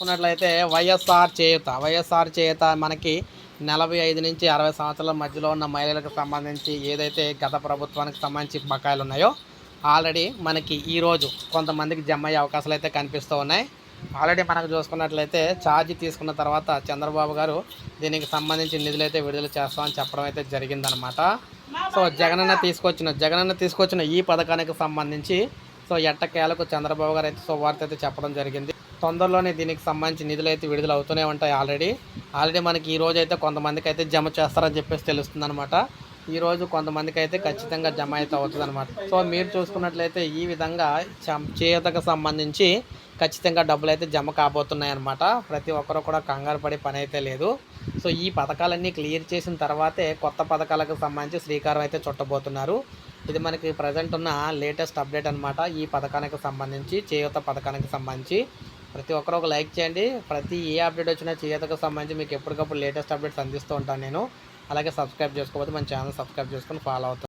చూసుకున్నట్లయితే వైఎస్ఆర్ చేయుత. వైఎస్ఆర్ చేయుత మనకి నలభై ఐదు నుంచి అరవై సంవత్సరాల మధ్యలో ఉన్న మహిళలకు సంబంధించి ఏదైతే గత ప్రభుత్వానికి సంబంధించి బకాయిలు ఉన్నాయో ఆల్రెడీ మనకి ఈరోజు కొంతమందికి జమ అయ్యే అవకాశాలు అయితే కనిపిస్తూ ఉన్నాయి. ఆల్రెడీ మనకు చూసుకున్నట్లయితే ఛార్జ్ తీసుకున్న తర్వాత చంద్రబాబు గారు దీనికి సంబంధించి నిధులు అయితే విడుదల చేస్తామని చెప్పడం అయితే జరిగిందనమాట సో జగనన్న తీసుకొచ్చిన జగనన్న తీసుకొచ్చిన ఈ పథకానికి సంబంధించి సో ఎట్టకేలకు చంద్రబాబు గారు అయితే శుభవార్త అయితే చెప్పడం జరిగింది. తొందరలోనే దీనికి సంబంధించి నిధులు అయితే విడుదల అవుతూనే ఉంటాయి ఆల్రెడీ. ఆల్రెడీ మనకి ఈ రోజు అయితే కొంతమందికి అయితే జమ చేస్తారని చెప్పేసి తెలుస్తుంది అనమాట ఈ రోజు కొంతమందికి అయితే ఖచ్చితంగా జమ అయితే అవుతుంది అనమాట సో మీరు చూసుకున్నట్లయితే ఈ విధంగా చేతకు సంబంధించి ఖచ్చితంగా డబ్బులు అయితే జమ కాబోతున్నాయి అనమాట ప్రతి ఒక్కరు కూడా కంగారు పడే పని అయితే లేదు. సో ఈ పథకాలన్నీ క్లియర్ చేసిన తర్వాతే కొత్త పథకాలకు సంబంధించి శ్రీకారం అయితే చుట్టబోతున్నారు. ఇది మనకి ప్రజెంట్ ఉన్న లేటెస్ట్ అప్డేట్ అనమాట ఈ పథకానికి సంబంధించి చేయూత పథకానికి సంబంధించి. ప్రతి ఒక్కరు ఒక లైక్ చేయండి. ప్రతి ఏ అప్డేట్ వచ్చినా చేయూతకు సంబంధించి మీకు ఎప్పటికప్పుడు లేటెస్ట్ అప్డేట్స్ అందిస్తూ ఉంటాను నేను. అలాగే సబ్స్క్రైబ్ చేసుకోకపోతే మన ఛానల్ సబ్స్క్రైబ్ చేసుకొని ఫాలో అవుతాను